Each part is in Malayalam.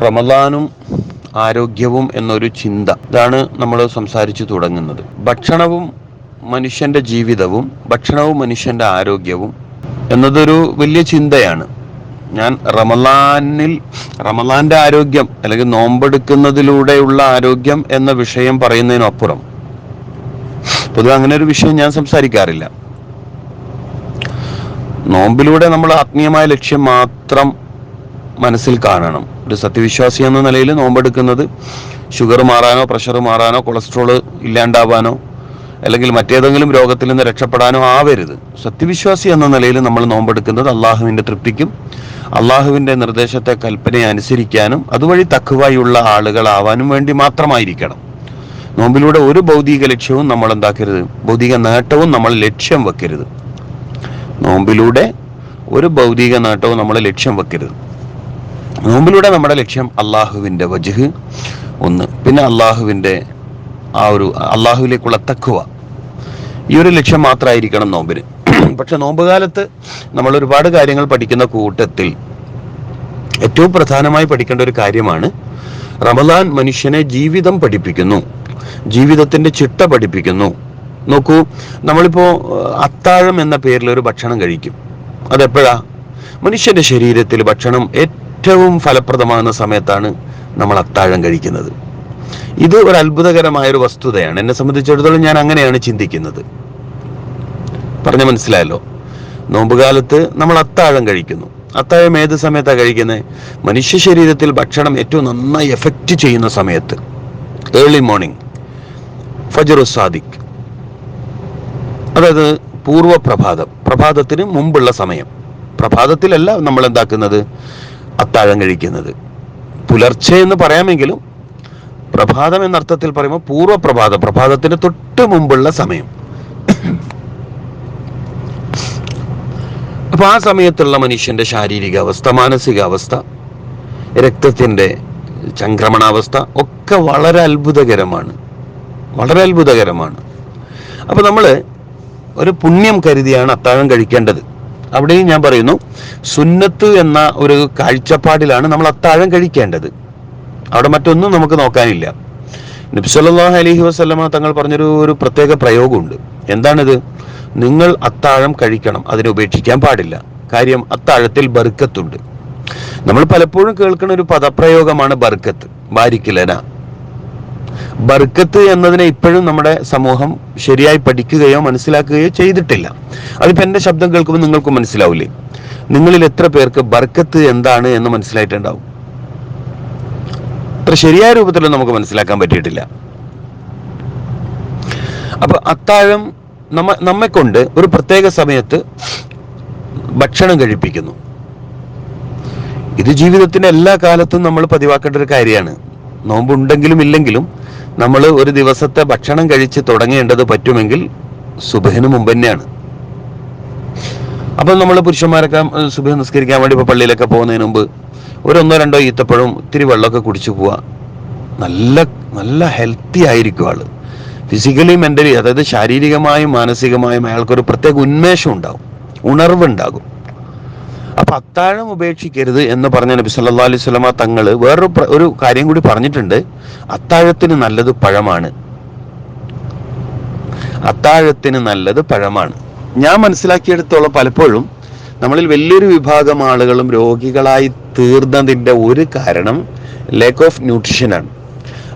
റമദാനും ആരോഗ്യവും എന്നൊരു ചിന്ത. ഇതാണ് നമ്മൾ സംസാരിച്ചു തുടങ്ങുന്നത്. ഭക്ഷണവും മനുഷ്യന്റെ ജീവിതവും ഭക്ഷണവും മനുഷ്യന്റെ ആരോഗ്യവും എന്നതൊരു വലിയ ചിന്തയാണ്. ഞാൻ റമലാനിൽ റമലാന്റെ ആരോഗ്യം അല്ലെങ്കിൽ നോമ്പെടുക്കുന്നതിലൂടെയുള്ള ആരോഗ്യം എന്ന വിഷയം പറയുന്നതിനപ്പുറം പൊതുവെ അങ്ങനെ ഒരു വിഷയം ഞാൻ സംസാരിക്കാറില്ല. നോമ്പിലൂടെ നമ്മൾ ആത്മീയമായ ലക്ഷ്യം മാത്രം മനസ്സിൽ കാണണം. ഒരു സത്യവിശ്വാസി എന്ന നിലയിൽ നോമ്പെടുക്കുന്നത് ഷുഗർ മാറാനോ പ്രഷർ മാറാനോ കൊളസ്ട്രോൾ ഇല്ലാണ്ടാവാനോ അല്ലെങ്കിൽ മറ്റേതെങ്കിലും രോഗത്തിൽ നിന്ന് രക്ഷപ്പെടാനോ ആവരുത്. സത്യവിശ്വാസി എന്ന നിലയിൽ നമ്മൾ നോമ്പെടുക്കുന്നത് അള്ളാഹുവിന്റെ തൃപ്തിക്കും അള്ളാഹുവിന്റെ നിർദ്ദേശത്തെ കൽപ്പനയെ അനുസരിക്കാനും അതുവഴി തക്കുവായുള്ള ആളുകളാവാനും വേണ്ടി മാത്രമായിരിക്കണം. നോമ്പിലൂടെ ഒരു ഭൗതിക ലക്ഷ്യവും നമ്മൾ എന്താക്കരുത്? ഭൗതിക നേട്ടവും നമ്മൾ ലക്ഷ്യം വെക്കരുത്. നോമ്പിലൂടെ ഒരു ഭൗതിക നേട്ടവും നമ്മൾ ലക്ഷ്യം വെക്കരുത്. നോമ്പിലൂടെ നമ്മുടെ ലക്ഷ്യം അള്ളാഹുവിന്റെ വജുഹ് ഒന്ന്. പിന്നെ അള്ളാഹുവിന്റെ ആ ഒരു അള്ളാഹുവിലേക്കുള്ള തക്കുവ ഈ ഒരു ലക്ഷ്യം മാത്രമായിരിക്കണം നോമ്പിന്. പക്ഷെ നോമ്പുകാലത്ത് നമ്മൾ ഒരുപാട് കാര്യങ്ങൾ പഠിക്കുന്ന കൂട്ടത്തിൽ ഏറ്റവും പ്രധാനമായി പഠിക്കേണ്ട ഒരു കാര്യമാണ് റമദാൻ മനുഷ്യനെ ജീവിതം പഠിപ്പിക്കുന്നു. ജീവിതത്തിന്റെ ചിട്ട പഠിപ്പിക്കുന്നു. നോക്കൂ നമ്മളിപ്പോ അത്താഴം എന്ന പേരിൽ ഒരു ഭക്ഷണം കഴിക്കും. അതെപ്പോഴാ? മനുഷ്യന്റെ ശരീരത്തിൽ ഭക്ഷണം ഫലപ്രദമാകുന്ന സമയത്താണ് നമ്മൾ അത്താഴം കഴിക്കുന്നത്. ഇത് ഒരു അത്ഭുതകരമായ ഒരു വസ്തുതയാണ്. എന്നെ സംബന്ധിച്ചിടത്തോളം ഞാൻ അങ്ങനെയാണ് ചിന്തിക്കുന്നത്. പറഞ്ഞ മനസ്സിലായല്ലോ? നോമ്പുകാലത്ത് നമ്മൾ അത്താഴം കഴിക്കുന്നു. അത്താഴം ഏത് സമയത്താണ് കഴിക്കുന്നത് മനുഷ്യ ശരീരത്തിൽ ഭക്ഷണം ഏറ്റവും നന്നായി എഫക്റ്റ് ചെയ്യുന്ന സമയത്ത്. ഏർലി മോർണിംഗ് ഫജറു സാദിഖ്. അതായത് പൂർവ പ്രഭാതം പ്രഭാതത്തിന് മുമ്പുള്ള സമയം. പ്രഭാതത്തിലല്ല നമ്മൾ എന്താക്കുന്നത്? അത്താഴം കഴിക്കുന്നത്. പുലർച്ചെ എന്ന് പറയാമെങ്കിലും പ്രഭാതം എന്ന അർത്ഥത്തിൽ പറയുമ്പോൾ പൂർവ പ്രഭാതം പ്രഭാതത്തിന് തൊട്ട് മുമ്പുള്ള സമയം. അപ്പൊ ആ സമയത്തുള്ള മനുഷ്യന്റെ ശാരീരിക അവസ്ഥ മാനസിക അവസ്ഥ രക്തത്തിന്റെ ചംക്രമണാവസ്ഥ ഒക്കെ വളരെ അത്ഭുതകരമാണ്. വളരെ അത്ഭുതകരമാണ്. അപ്പൊ നമ്മൾ ഒരു പുണ്യം കരുതിയാണ് അത്താഴം കഴിക്കേണ്ടത്. അവിടെയും ഞാൻ പറയുന്നു സുന്നത്ത് എന്ന ഒരു കാഴ്ചപ്പാടിലാണ് നമ്മൾ അത്താഴം കഴിക്കേണ്ടത്. അവിടെ മറ്റൊന്നും നമുക്ക് നോക്കാനില്ല. നബ്സല്ലാഹ് അലഹി വസ്ലമ തങ്ങൾ പറഞ്ഞൊരു ഒരു പ്രത്യേക പ്രയോഗമുണ്ട്. എന്താണിത്? നിങ്ങൾ അത്താഴം കഴിക്കണം അതിനെ ഉപേക്ഷിക്കാൻ പാടില്ല. കാര്യം അത്താഴത്തിൽ ബർക്കത്തുണ്ട്. നമ്മൾ പലപ്പോഴും കേൾക്കുന്ന ഒരു പദപ്രയോഗമാണ് ബർക്കത്ത് ബാരിക്കിലന. ബർക്കത്ത് എന്നതിനെ ഇപ്പോഴും നമ്മുടെ സമൂഹം ശരിയായി പഠിക്കുകയോ മനസ്സിലാക്കുകയോ ചെയ്തിട്ടില്ല. അതിപ്പോ എന്റെ ശബ്ദം കേൾക്കുമ്പോൾ നിങ്ങൾക്ക് മനസ്സിലാവില്ലേ നിങ്ങളിൽ എത്ര പേർക്ക് ബർക്കത്ത് എന്താണ് എന്ന് മനസ്സിലായിട്ടുണ്ടാവും? അത്ര ശരിയായ രൂപത്തിൽ നമുക്ക് മനസ്സിലാക്കാൻ പറ്റിയിട്ടില്ല. അപ്പൊ അത്താഴം നമ്മ നമ്മെ കൊണ്ട് ഒരു പ്രത്യേക സമയത്ത് ഭക്ഷണം കഴിപ്പിക്കുന്നു. ഇത് ജീവിതത്തിന്റെ എല്ലാ കാലത്തും നമ്മൾ പതിവാക്കേണ്ട ഒരു കാര്യമാണ്. നോമ്പുണ്ടെങ്കിലും ഇല്ലെങ്കിലും നമ്മൾ ഒരു ദിവസത്തെ ഭക്ഷണം കഴിച്ച് തുടങ്ങേണ്ടത് പറ്റുമെങ്കിൽ സുബഹിന് മുമ്പ് തന്നെയാണ്. അപ്പം നമ്മൾ പുരുഷന്മാരൊക്കെ സുബഹ നിസ്കരിക്കാൻ വേണ്ടി ഇപ്പോൾ പള്ളിയിലൊക്കെ പോകുന്നതിന് മുമ്പ് ഒരു ഒന്നോ രണ്ടോ ഈത്തപ്പഴം ഇത്തിരി വെള്ളമൊക്കെ കുടിച്ചു പോവുക. നല്ല നല്ല ഹെൽത്തി ആയിരിക്കും ആൾ. ഫിസിക്കലി മെന്റലി അതായത് ശാരീരികമായും മാനസികമായും അയാൾക്കൊരു പ്രത്യേക ഉന്മേഷം ഉണ്ടാവും. ഉണർവുണ്ടാകും അപ്പൊ അത്താഴം ഉപേക്ഷിക്കരുത് എന്ന് പറഞ്ഞ നബി സല്ലാ അലൈഹി വസല്ലമ തങ്ങൾ വേറൊരു ഒരു കാര്യം കൂടി പറഞ്ഞിട്ടുണ്ട്. അത്താഴത്തിന് നല്ലത് പഴമാണ്. അത്താഴത്തിന് നല്ലത് പഴമാണ്. ഞാൻ മനസ്സിലാക്കിയെടുത്തോളം പലപ്പോഴും നമ്മളിൽ വലിയൊരു വിഭാഗം ആളുകളും രോഗികളായി തീർന്നതിന്റെ ഒരു കാരണം ലേക്ക് ഓഫ് ന്യൂട്രിഷനാണ്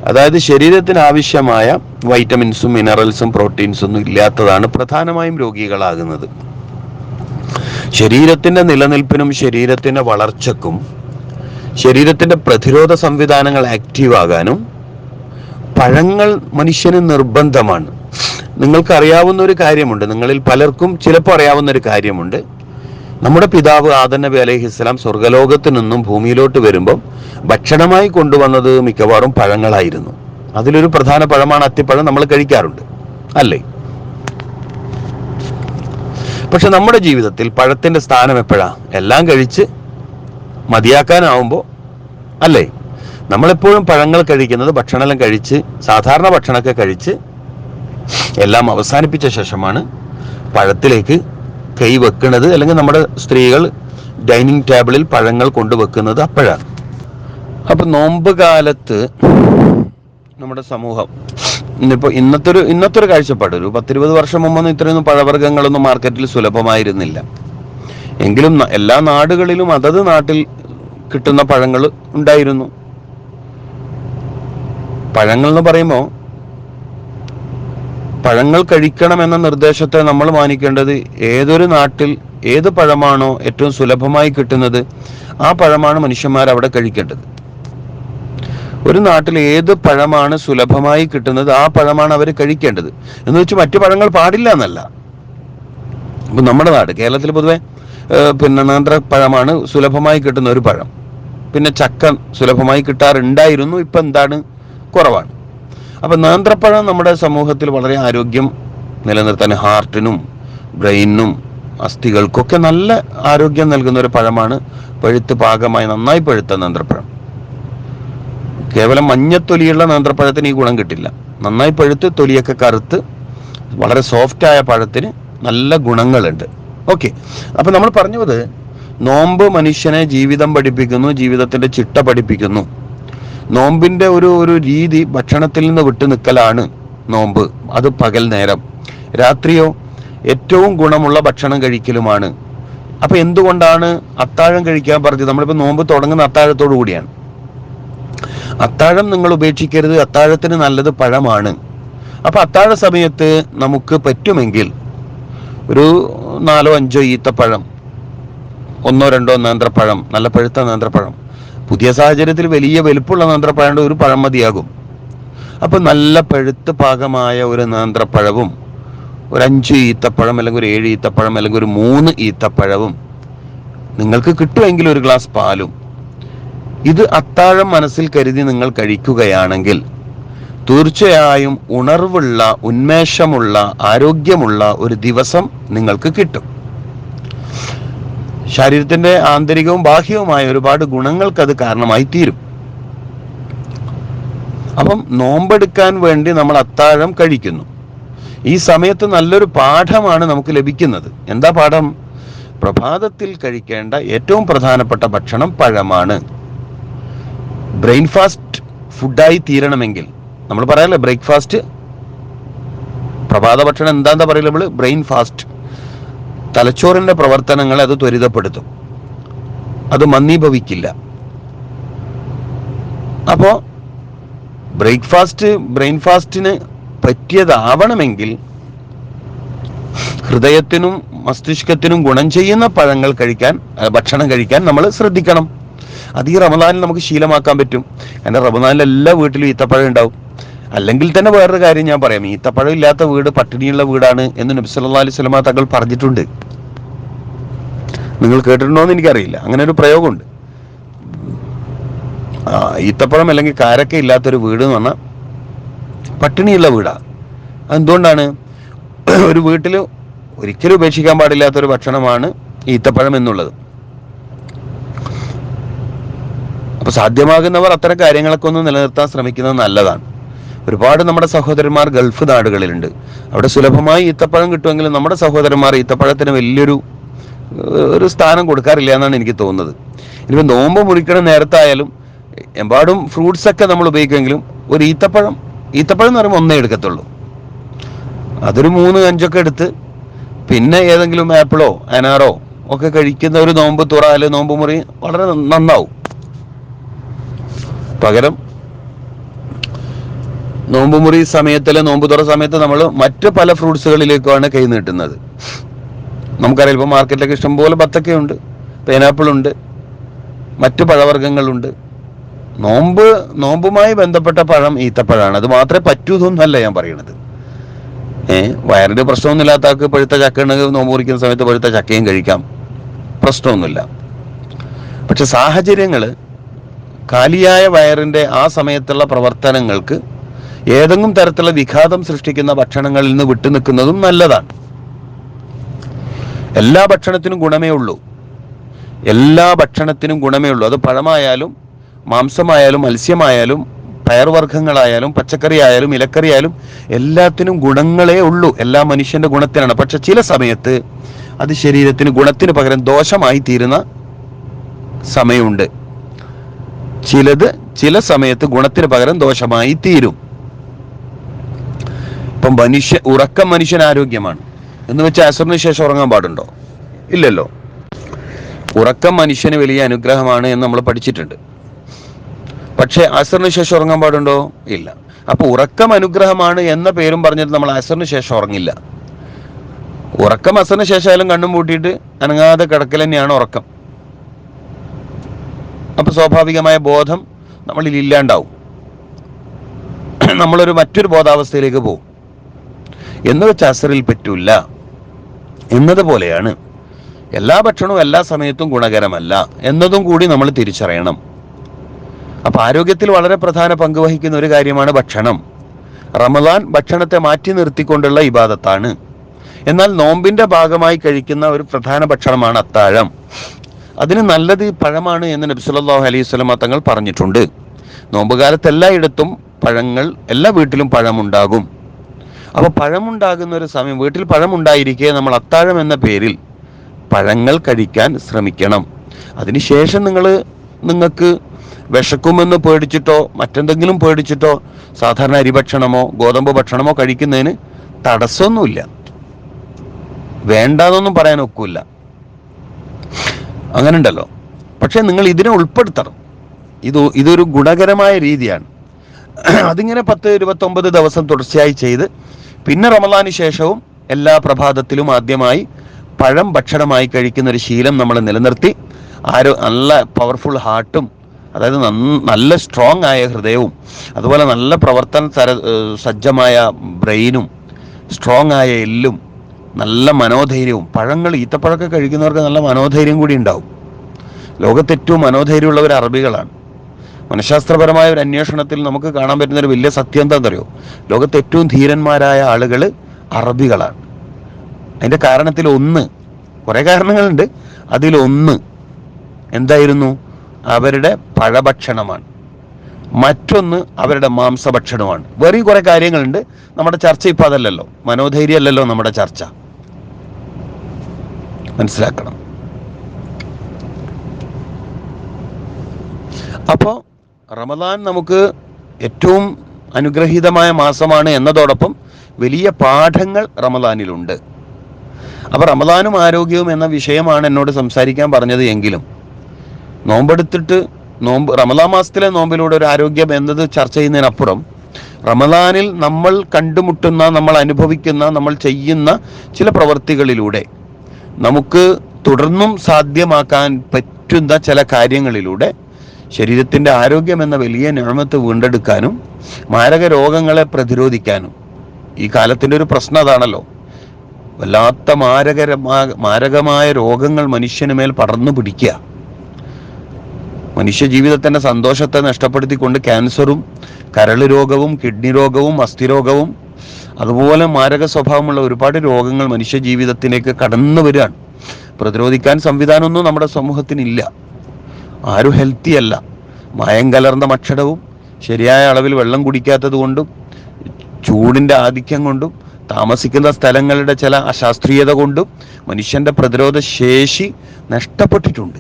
അതായത് ശരീരത്തിന് ആവശ്യമായ വൈറ്റമിൻസും മിനറൽസും പ്രോട്ടീൻസും ഒന്നും ഇല്ലാത്തതാണ് പ്രധാനമായും രോഗികളാകുന്നത്. ശരീരത്തിന്റെ നിലനിൽപ്പിനും ശരീരത്തിന്റെ വളർച്ചക്കും ശരീരത്തിന്റെ പ്രതിരോധ സംവിധാനങ്ങൾ ആക്റ്റീവ് ആകാനും പഴങ്ങൾ മനുഷ്യന് നിർബന്ധമാണ്. നിങ്ങൾക്ക് അറിയാവുന്ന ഒരു കാര്യമുണ്ട്. നിങ്ങളിൽ പലർക്കും ചിലപ്പോൾ അറിയാവുന്ന ഒരു കാര്യമുണ്ട്. നമ്മുടെ പിതാവ് ആദനബി നബി അലൈഹി ഇസ്ലാം സ്വർഗലോകത്ത് നിന്നും ഭൂമിയിലോട്ട് വരുമ്പം ഭക്ഷണമായി കൊണ്ടുവന്നത് മിക്കവാറും പഴങ്ങളായിരുന്നു. അതിലൊരു പ്രധാന പഴമാണ് അത്തിപ്പഴം നമ്മൾ കഴിക്കാറുണ്ട്. അല്ലേ? പക്ഷെ നമ്മുടെ ജീവിതത്തിൽ പഴത്തിന്റെ സ്ഥാനം എപ്പോഴാ? എല്ലാം കഴിച്ച് മതിയാക്കാനാവുമ്പോൾ അല്ലേ? നമ്മളെപ്പോഴും പഴങ്ങൾ കഴിക്കുന്നത് ഭക്ഷണമെല്ലാം കഴിച്ച് സാധാരണ ഭക്ഷണമൊക്കെ കഴിച്ച് എല്ലാം അവസാനിപ്പിച്ച ശേഷമാണ് പഴത്തിലേക്ക് കൈ വെക്കുന്നത്. അല്ലെങ്കിൽ നമ്മുടെ സ്ത്രീകൾ ഡൈനിങ് ടേബിളിൽ പഴങ്ങൾ കൊണ്ടുവെക്കുന്നത് അപ്പോഴാണ്. അപ്പൊ നോമ്പ് കാലത്ത് നമ്മുടെ സമൂഹം ഇന്നിപ്പോ ഇന്നത്തെ ഒരു ഇന്നത്തെ ഒരു കാഴ്ചപ്പാട്. ഒരു പത്തിരുപത് വർഷം മുമ്പൊന്നും ഇത്രയൊന്നും പഴവർഗങ്ങളൊന്നും മാർക്കറ്റിൽ സുലഭമായിരുന്നില്ല. എങ്കിലും എല്ലാ നാടുകളിലും അതത് നാട്ടിൽ കിട്ടുന്ന പഴങ്ങൾ ഉണ്ടായിരുന്നു. പഴങ്ങൾ എന്ന് പറയുമ്പോൾ പഴങ്ങൾ കഴിക്കണം എന്ന നിർദ്ദേശത്തെ നമ്മൾ മാനിക്കേണ്ടത് ഏതൊരു നാട്ടിൽ ഏത് പഴമാണോ ഏറ്റവും സുലഭമായി കിട്ടുന്നത് ആ പഴമാണ് മനുഷ്യന്മാർ അവിടെ കഴിക്കേണ്ടത്. ഒരു നാട്ടിൽ ഏത് പഴമാണ് സുലഭമായി കിട്ടുന്നത് ആ പഴമാണ് അവർ കഴിക്കേണ്ടത്. എന്ന് വെച്ച് മറ്റു പഴങ്ങൾ പാടില്ല എന്നല്ല. ഇപ്പം നമ്മുടെ നാട് കേരളത്തിൽ പൊതുവെ പിന്നെ നേന്ത്ര പഴമാണ് സുലഭമായി കിട്ടുന്ന ഒരു പഴം. പിന്നെ ചക്ക സുലഭമായി കിട്ടാറുണ്ടായിരുന്നു ഇപ്പൊ എന്താണ്? കുറവാണ്. അപ്പൊ നേന്ത്രപ്പഴം നമ്മുടെ സമൂഹത്തിൽ വളരെ ആരോഗ്യം നിലനിർത്താൻ ഹാർട്ടിനും ബ്രെയിനും അസ്ഥികൾക്കൊക്കെ നല്ല ആരോഗ്യം നൽകുന്ന ഒരു പഴമാണ്. പഴുത്ത് പാകമായി നന്നായി പഴുത്ത നേന്ത്രപ്പഴം കേവലം മഞ്ഞത്തൊലിയുള്ള നേന്ത്രപ്പഴത്തിന് ഈ ഗുണം കിട്ടില്ല. നന്നായി പഴുത്ത് തൊലിയൊക്കെ കറുത്ത് വളരെ സോഫ്റ്റായ പഴത്തിന് നല്ല ഗുണങ്ങളുണ്ട്. ഓക്കെ അപ്പം നമ്മൾ പറഞ്ഞത് നോമ്പ് മനുഷ്യനെ ജീവിതം പഠിപ്പിക്കുന്നു ജീവിതത്തിന്റെ ചിട്ട പഠിപ്പിക്കുന്നു. നോമ്പിന്റെ ഒരു ഒരു രീതി ഭക്ഷണത്തിൽ നിന്ന് വിട്ടു നിൽക്കലാണ് നോമ്പ്. അത് പകൽ നേരം. രാത്രിയോ ഏറ്റവും ഗുണമുള്ള ഭക്ഷണം കഴിക്കലുമാണ്. അപ്പം എന്തുകൊണ്ടാണ് അത്താഴം കഴിക്കാൻ പറഞ്ഞത്? നമ്മളിപ്പോൾ നോമ്പ് തുടങ്ങുന്ന അത്താഴത്തോടു കൂടിയാണ്. അത്താഴം നിങ്ങൾ ഉപേക്ഷിക്കരുത്. അത്താഴത്തിന് നല്ലത് പഴമാണ്. അപ്പോൾ അത്താഴ സമയത്ത് നമുക്ക് പറ്റുമെങ്കിൽ ഒരു നാലോ അഞ്ചോ ഈത്തപ്പഴം ഒന്നോ രണ്ടോ നേന്ത്രപ്പഴം നല്ല പഴുത്ത നേന്ത്രപ്പഴം പുതിയ സാഹചര്യത്തിൽ വലിയ വലുപ്പമുള്ള നേന്ത്രപ്പഴം ഒരു പഴം മതിയാകും. അപ്പോൾ നല്ല പഴുത്ത് പാകമായ ഒരു നേന്ത്രപ്പഴവും ഒരു അഞ്ച് ഈത്തപ്പഴം അല്ലെങ്കിൽ ഒരു ഏഴ് ഈത്തപ്പഴം അല്ലെങ്കിൽ ഒരു മൂന്ന് ഈത്തപ്പഴവും നിങ്ങൾക്ക് കിട്ടുമെങ്കിൽ ഒരു ഗ്ലാസ് പാലും. ഇത് അത്താഴം മനസ്സിൽ കരുതി നിങ്ങൾ കഴിക്കുകയാണെങ്കിൽ തീർച്ചയായും ഉണർവുള്ള ഉന്മേഷമുള്ള ആരോഗ്യമുള്ള ഒരു ദിവസം നിങ്ങൾക്ക് കിട്ടും. ശരീരത്തിന്റെ ആന്തരികവും ബാഹ്യവുമായ ഒരുപാട് ഗുണങ്ങൾക്ക് അത് കാരണമായി തീരും അപ്പം നോമ്പെടുക്കാൻ വേണ്ടി നമ്മൾ അത്താഴം കഴിക്കുന്നു. ഈ സമയത്ത് നല്ലൊരു പാഠമാണ് നമുക്ക് ലഭിക്കുന്നത്. എന്താ പാഠം? പ്രഭാതത്തിൽ കഴിക്കേണ്ട ഏറ്റവും പ്രധാനപ്പെട്ട ഭക്ഷണം പഴമാണ്. ബ്രെയിൻഫാസ്റ്റ് ഫുഡായി തീരണമെങ്കിൽ നമ്മൾ പറയാലേ ബ്രേക്ക്ഫാസ്റ്റ്? പ്രഭാത ഭക്ഷണം എന്താന്താ പറയുക നമ്മൾ ബ്രെയിൻ ഫാസ്റ്റ് തലച്ചോറിന്റെ പ്രവർത്തനങ്ങളെ അത് ത്വരിതപ്പെടുത്തും. അത് മന്ദീഭവിക്കില്ല. അപ്പോൾ ബ്രേക്ക്ഫാസ്റ്റ് ബ്രെയിൻ ഫാസ്റ്റിന് പറ്റിയതാവണമെങ്കിൽ ഹൃദയത്തിനും മസ്തിഷ്കത്തിനും ഗുണം ചെയ്യുന്ന പഴങ്ങൾ കഴിക്കാൻ ഭക്ഷണം കഴിക്കാൻ നമ്മൾ ശ്രദ്ധിക്കണം. അത് ഈ റമദാനിൽ നമുക്ക് ശീലമാക്കാൻ പറ്റും. കാരണം റമദാനിൽ എല്ലാ വീട്ടിലും ഈത്തപ്പഴം ഉണ്ടാവും. അല്ലെങ്കിൽ തന്നെ വേറൊരു കാര്യം ഞാൻ പറയാം. ഈത്തപ്പഴം ഇല്ലാത്ത വീട് പട്ടിണിയുള്ള വീടാണ് എന്ന് നബി സല്ലാ അലൈഹി സ്വലമ തങ്ങൾ പറഞ്ഞിട്ടുണ്ട്. നിങ്ങൾ കേട്ടിട്ടുണ്ടോ എന്ന് എനിക്കറിയില്ല. അങ്ങനെ ഒരു പ്രയോഗമുണ്ട്. ഈത്തപ്പഴം അല്ലെങ്കിൽ കാരക്ക ഇല്ലാത്തൊരു വീട് എന്ന് പറഞ്ഞാൽ പട്ടിണിയുള്ള വീടാ. അതെന്തുകൊണ്ടാണ്? ഒരു വീട്ടിൽ ഒരിക്കലും ഉപേക്ഷിക്കാൻ പാടില്ലാത്തൊരു ഭക്ഷണമാണ് ഈത്തപ്പഴം എന്നുള്ളത്. അപ്പൊ സാധ്യമാകുന്നവർ അത്തരം കാര്യങ്ങളൊക്കെ ഒന്ന് നിലനിർത്താൻ ശ്രമിക്കുന്നത് നല്ലതാണ്. ഒരുപാട് നമ്മുടെ സഹോദരന്മാർ ഗൾഫ് നാടുകളിലുണ്ട്. അവിടെ സുലഭമായി ഈത്തപ്പഴം കിട്ടുമെങ്കിലും നമ്മുടെ സഹോദരന്മാർ ഈത്തപ്പഴത്തിന് വലിയൊരു ഒരു സ്ഥാനം കൊടുക്കാറില്ല എന്നാണ് എനിക്ക് തോന്നുന്നത്. ഇനിയിപ്പോൾ നോമ്പ് മുറിക്കണ നേരത്തായാലും എമ്പാടും ഫ്രൂട്ട്സ് ഒക്കെ നമ്മൾ ഉപയോഗിക്കുമെങ്കിലും ഒരു ഈത്തപ്പഴം ഈത്തപ്പഴം എന്ന് പറയുമ്പോൾ ഒന്നേ എടുക്കത്തുള്ളൂ. അതൊരു മൂന്ന് അഞ്ചൊക്കെ എടുത്ത് പിന്നെ ഏതെങ്കിലും ആപ്പിളോ അനാറോ ഒക്കെ കഴിക്കുന്ന ഒരു നോമ്പ് തുറ അല്ലെങ്കിൽ നോമ്പ് മുറി വളരെ നന്നാവും. പകരം നോമ്പ് മുറി സമയത്തിലെ നോമ്പ് തുറ സമയത്ത് നമ്മൾ മറ്റ് പല ഫ്രൂട്ട്സുകളിലേക്കുമാണ് കൈ നീട്ടുന്നത്. നമുക്കറിയാം ഇപ്പോൾ മാർക്കറ്റിലൊക്കെ ഇഷ്ടംപോലെ ബത്തക്കയുണ്ട് പൈനാപ്പിളുണ്ട് മറ്റ് പഴവർഗങ്ങളുണ്ട്. നോമ്പ് നോമ്പുമായി ബന്ധപ്പെട്ട പഴം ഈത്തപ്പഴമാണ് അത് മാത്രമേ പറ്റൂ എന്നല്ല ഞാൻ പറയണത്. ഏ വയറിന്റെ പ്രശ്നമൊന്നുമില്ലാത്ത ആൾക്ക് പഴുത്ത ചക്ക ഉണ്ടെങ്കിൽ നോമ്പ് മുറിക്കുന്ന സമയത്ത് പഴുത്ത ചക്കയും കഴിക്കാം. പ്രശ്നമൊന്നുമില്ല. പക്ഷെ സാഹചര്യങ്ങൾ കാലിയായ വയറിന്റെ ആ സമയത്തുള്ള പ്രവർത്തനങ്ങൾക്ക് ഏതെങ്കിലും തരത്തിലുള്ള വിഘാതം സൃഷ്ടിക്കുന്ന ഭക്ഷണങ്ങളിൽ നിന്ന് വിട്ടുനിൽക്കുന്നതും നല്ലതാണ്. എല്ലാ ഭക്ഷണത്തിനും ഗുണമേ ഉള്ളൂ. എല്ലാ ഭക്ഷണത്തിനും ഗുണമേ ഉള്ളൂ. അത് പഴമായാലും മാംസമായാലും മത്സ്യമായാലും പയർവർഗങ്ങളായാലും പച്ചക്കറി ആയാലും ഇലക്കറി ആയാലും എല്ലാത്തിനും ഗുണങ്ങളേ ഉള്ളൂ. എല്ലാ മനുഷ്യന്റെ ഗുണത്തിനാണ്. പക്ഷെ ചില സമയത്ത് അത് ശരീരത്തിന് ഗുണത്തിന് പകരം ദോഷമായി തീരുന്ന സമയമുണ്ട്. ചിലത് ചില സമയത്ത് ഗുണത്തിന് പകരം ദോഷമായി തീരും. ഇപ്പം മനുഷ്യ ഉറക്കം മനുഷ്യൻ ആരോഗ്യമാണ്. എന്ന് വെച്ചാൽ അസുറിന് ശേഷം ഉറങ്ങാൻ പാടുണ്ടോ? ഇല്ലല്ലോ. ഉറക്കം മനുഷ്യന് വലിയ അനുഗ്രഹമാണ് എന്ന് നമ്മൾ പഠിച്ചിട്ടുണ്ട്. പക്ഷേ അസറിന് ശേഷം ഉറങ്ങാൻ പാടുണ്ടോ? ഇല്ല. അപ്പൊ ഉറക്കം അനുഗ്രഹമാണ് എന്ന പേരും പറഞ്ഞിട്ട് നമ്മൾ അസറിന് ശേഷം ഉറങ്ങില്ല. ഉറക്കം അസറിന് ശേഷമായാലും കണ്ണും പൂട്ടിയിട്ട് അനങ്ങാതെ കിടക്കൽ തന്നെയാണ് ഉറക്കം. അപ്പൊ സ്വാഭാവികമായ ബോധം നമ്മളിൽ ഇല്ലാണ്ടാവും. നമ്മളൊരു മറ്റൊരു ബോധാവസ്ഥയിലേക്ക് പോകും. എന്ന് വെച്ച് അസറിൽ പറ്റൂല എന്നതുപോലെയാണ് എല്ലാ ഭക്ഷണവും എല്ലാ സമയത്തും ഗുണകരമല്ല. എന്നതും കൂടി നമ്മൾ തിരിച്ചറിയണം. അപ്പൊ ആരോഗ്യത്തിൽ വളരെ പ്രധാന പങ്ക് വഹിക്കുന്ന ഒരു കാര്യമാണ് ഭക്ഷണം. റമദാൻ ഭക്ഷണത്തെ മാറ്റി നിർത്തിക്കൊണ്ടുള്ള ഇബാദത്താണ്. എന്നാൽ നോമ്പിന്റെ ഭാഗമായി കഴിക്കുന്ന ഒരു പ്രധാന ഭക്ഷണമാണ് അത്താഴം. അതിന് നല്ലത് പഴമാണ് എന്ന് നബി സല്ലല്ലാഹു അലൈഹി വസല്ലമ തങ്ങൾ പറഞ്ഞിട്ടുണ്ട്. നോമ്പുകാലത്ത് എല്ലായിടത്തും പഴങ്ങൾ എല്ലാ വീട്ടിലും പഴമുണ്ടാകും. അപ്പോൾ പഴമുണ്ടാകുന്ന ഒരു സമയം വീട്ടിൽ പഴമുണ്ടായിരിക്കെ നമ്മൾ അത്താഴം എന്ന പേരിൽ പഴങ്ങൾ കഴിക്കാൻ ശ്രമിക്കണം. അതിനുശേഷം നിങ്ങൾ നിങ്ങൾക്ക് വിശക്കുമെന്ന് പേടിച്ചിട്ടോ മറ്റെന്തെങ്കിലും പേടിച്ചിട്ടോ സാധാരണ അരി ഭക്ഷണമോ ഗോതമ്പ് ഭക്ഷണമോ കഴിക്കുന്നതിന് തടസ്സമൊന്നുമില്ല. വേണ്ടാന്നൊന്നും പറയാൻ ഒക്കില്ല. അങ്ങനെ ഉണ്ടല്ലോ പക്ഷെ നിങ്ങൾ ഇതിനെ ഉൾപ്പെടുത്തണം. ഇത് ഇതൊരു ഗുണകരമായ രീതിയാണ്. അതിങ്ങനെ പത്ത് ഇരുപത്തൊമ്പത് ദിവസം തുടർച്ചയായി ചെയ്ത് പിന്നെ റമലാന് ശേഷവും എല്ലാ പ്രഭാതത്തിലും ആദ്യമായി പഴം ഭക്ഷണമായി കഴിക്കുന്ന ഒരു ശീലം നമ്മൾ നിലനിർത്തി. ആരോ നല്ല പവർഫുൾ ഹാർട്ടും അതായത് നല്ല സ്ട്രോങ് ആയ ഹൃദയവും അതുപോലെ നല്ല പ്രവർത്തന സജ്ജമായ ബ്രെയിനും സ്ട്രോങ് ആയ എല്ലും നല്ല മനോധൈര്യവും പഴങ്ങൾ ഈത്തപ്പഴമൊക്കെ കഴിക്കുന്നവർക്ക് നല്ല മനോധൈര്യം കൂടി ഉണ്ടാവും. ലോകത്ത് ഏറ്റവും മനോധൈര്യമുള്ളവർ അറബികളാണ്. മനഃശാസ്ത്രപരമായ ഒരു അന്വേഷണത്തിൽ നമുക്ക് കാണാൻ പറ്റുന്ന ഒരു വലിയ സത്യം എന്താണെന്നറിയോ? ലോകത്ത് ഏറ്റവും ധീരന്മാരായ ആളുകൾ അറബികളാണ്. അതിന്റെ കാരണത്തിൽ ഒന്ന് കുറേ കാരണങ്ങളുണ്ട്. അതിലൊന്ന് എന്തായിരുന്നു? അവരുടെ പഴഭക്ഷണമാണ്. മറ്റൊന്ന് അവരുടെ മാംസഭക്ഷണമാണ്. വേറെയും കുറെ കാര്യങ്ങളുണ്ട്. നമ്മുടെ ചർച്ച ഇപ്പോൾ അതല്ലല്ലോ. മനോധൈര്യമല്ലല്ലോ നമ്മുടെ ചർച്ച. മനസ്സിലാക്കണം. അപ്പോൾ റമദാൻ നമുക്ക് ഏറ്റവും അനുഗ്രഹീതമായ മാസമാണ് എന്നതോടൊപ്പം വലിയ പാഠങ്ങൾ റമദാനിലുണ്ട്. അപ്പോൾ റമദാനും ആരോഗ്യവും എന്ന വിഷയമാണ് എന്നോട് സംസാരിക്കാൻ പറഞ്ഞത് എങ്കിലും നോമ്പെടുത്തിട്ട് നോമ്പ് റമദാൻ മാസത്തിലെ നോമ്പിലൂടെ ഒരു ആരോഗ്യം എന്നത് ചർച്ച ചെയ്യുന്നതിനപ്പുറം റമദാനിൽ നമ്മൾ കണ്ടുമുട്ടുന്ന നമ്മൾ അനുഭവിക്കുന്ന നമ്മൾ ചെയ്യുന്ന ചില പ്രവൃത്തികളിലൂടെ നമുക്ക് തുടർന്നും സാധ്യമാക്കാൻ പറ്റുന്ന ചില കാര്യങ്ങളിലൂടെ ശരീരത്തിന്റെ ആരോഗ്യം എന്ന വലിയ ഞാമത്ത് വീണ്ടെടുക്കാനും മാരക രോഗങ്ങളെ പ്രതിരോധിക്കാനും ഈ കാലത്തിന്റെ ഒരു പ്രശ്നം അതാണല്ലോ. വല്ലാത്ത മാരക മാരകമായ രോഗങ്ങൾ മനുഷ്യന് മേൽ പടർന്നു പിടിക്കുക. മനുഷ്യ ജീവിതത്തിന്റെ സന്തോഷത്തെ നഷ്ടപ്പെടുത്തിക്കൊണ്ട് ക്യാൻസറും കരൾ രോഗവും കിഡ്നി രോഗവും അസ്ഥിരോഗവും അതുപോലെ മാരക സ്വഭാവമുള്ള ഒരുപാട് രോഗങ്ങൾ മനുഷ്യ ജീവിതത്തിലേക്ക് കടന്നു വരികയാണ്. പ്രതിരോധിക്കാൻ സംവിധാനമൊന്നും നമ്മുടെ സമൂഹത്തിനില്ല. ആരും ഹെൽത്തി അല്ല. മായം കലർന്ന ഭക്ഷണവും ശരിയായ അളവിൽ വെള്ളം കുടിക്കാത്തത് കൊണ്ടും ചൂടിന്റെ ആധിക്യം കൊണ്ടും താമസിക്കുന്ന സ്ഥലങ്ങളുടെ ചില അശാസ്ത്രീയത കൊണ്ടും മനുഷ്യന്റെ പ്രതിരോധ ശേഷി നഷ്ടപ്പെട്ടിട്ടുണ്ട്.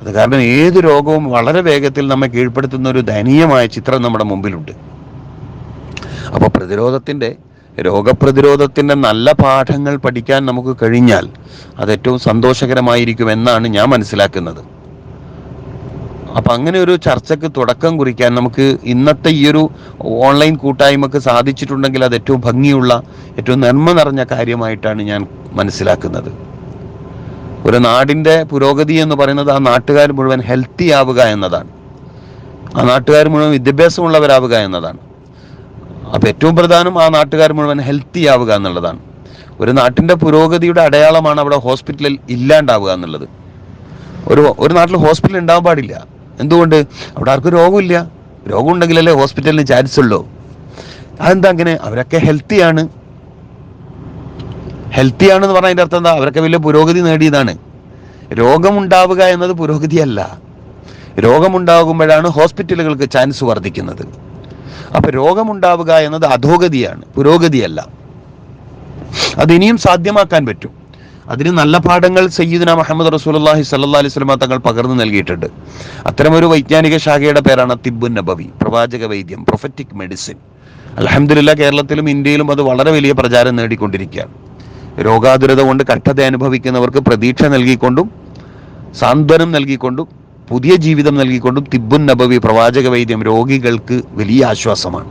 അത് കാരണം ഏത് രോഗവും വളരെ വേഗത്തിൽ നമ്മെ കീഴ്പ്പെടുത്തുന്ന ഒരു ദയനീയമായ ചിത്രം നമ്മുടെ മുമ്പിലുണ്ട്. അപ്പോൾ പ്രതിരോധത്തിന്റെ രോഗപ്രതിരോധത്തിന്റെ നല്ല പാഠങ്ങൾ പഠിക്കാൻ നമുക്ക് കഴിഞ്ഞാൽ അത് ഏറ്റവും സന്തോഷകരമായിരിക്കും എന്നാണ് ഞാൻ മനസ്സിലാക്കുന്നത്. അപ്പം അങ്ങനെ ഒരു ചർച്ചയ്ക്ക് തുടക്കം കുറിക്കാൻ നമുക്ക് ഇന്നത്തെ ഈ ഒരു ഓൺലൈൻ കൂട്ടായ്മക്ക് സാധിച്ചിട്ടുണ്ടെങ്കിൽ അത് ഏറ്റവും ഭംഗിയുള്ള ഏറ്റവും നന്മ നിറഞ്ഞ കാര്യമായിട്ടാണ് ഞാൻ മനസ്സിലാക്കുന്നത്. ഒരു നാടിന്റെ പുരോഗതി എന്ന് പറയുന്നത് ആ നാട്ടുകാർ മുഴുവൻ ഹെൽത്തി ആവുക എന്നതാണ്. ആ നാട്ടുകാർ മുഴുവൻ വിദ്യാഭ്യാസമുള്ളവരാവുക എന്നതാണ്. അപ്പൊ ഏറ്റവും പ്രധാനം ആ നാട്ടുകാർ മുഴുവൻ ഹെൽത്തി ആവുക എന്നുള്ളതാണ്. ഒരു നാട്ടിന്റെ പുരോഗതിയുടെ അടയാളമാണ് അവിടെ ഹോസ്പിറ്റലിൽ ഇല്ലാണ്ടാവുക എന്നുള്ളത്. ഒരു ഒരു നാട്ടിൽ ഹോസ്പിറ്റൽ ഉണ്ടാവാൻ പാടില്ല. എന്തുകൊണ്ട്? അവിടെ ആർക്കും രോഗമില്ല. രോഗം ഉണ്ടെങ്കിലല്ലേ ഹോസ്പിറ്റലിന് ചാൻസ് ഉള്ളൂ. അതെന്താ അങ്ങനെ? അവരൊക്കെ ഹെൽത്തിയാണ് ഹെൽത്തിയാണെന്ന് പറഞ്ഞാൽ അതിന്റെ അർത്ഥം എന്താ? അവരൊക്കെ വലിയ പുരോഗതി നേടിയതാണ്. രോഗമുണ്ടാവുക എന്നത് പുരോഗതിയല്ല. രോഗമുണ്ടാകുമ്പോഴാണ് ഹോസ്പിറ്റലുകൾക്ക് ചാൻസ് വർദ്ധിക്കുന്നത്. അപ്പൊ രോഗമുണ്ടാവുക എന്നത് അധോഗതിയാണ് പുരോഗതിയല്ല. അത് ഇനിയും സാധ്യമാക്കാൻ പറ്റും. അതിന് നല്ല പാഠങ്ങൾ സയ്യിദ്ന മുഹമ്മദ് റസൂലുള്ളാഹി സല്ലാ അലൈഹി സ്വലമ തങ്ങൾ പകർന്നു നൽകിയിട്ടുണ്ട്. അത്തരമൊരു വൈജ്ഞാനിക ശാഖയുടെ പേരാണ് തിബുൻ നബവി പ്രവാചക വൈദ്യം പ്രൊഫറ്റിക് മെഡിസിൻ അലഹമില്ല കേരളത്തിലും ഇന്ത്യയിലും അത് വളരെ വലിയ പ്രചാരം നേടിക്കൊണ്ടിരിക്കുകയാണ്. രോഗാതുരത കൊണ്ട് കഷ്ടത അനുഭവിക്കുന്നവർക്ക് പ്രതീക്ഷ നൽകിക്കൊണ്ടും സാന്ത്വനം നൽകിക്കൊണ്ടും പുതിയ ജീവിതം നൽകിക്കൊണ്ടും തിബുൻ നബവി പ്രവാചക വൈദ്യം രോഗികൾക്ക് വലിയ ആശ്വാസമാണ്.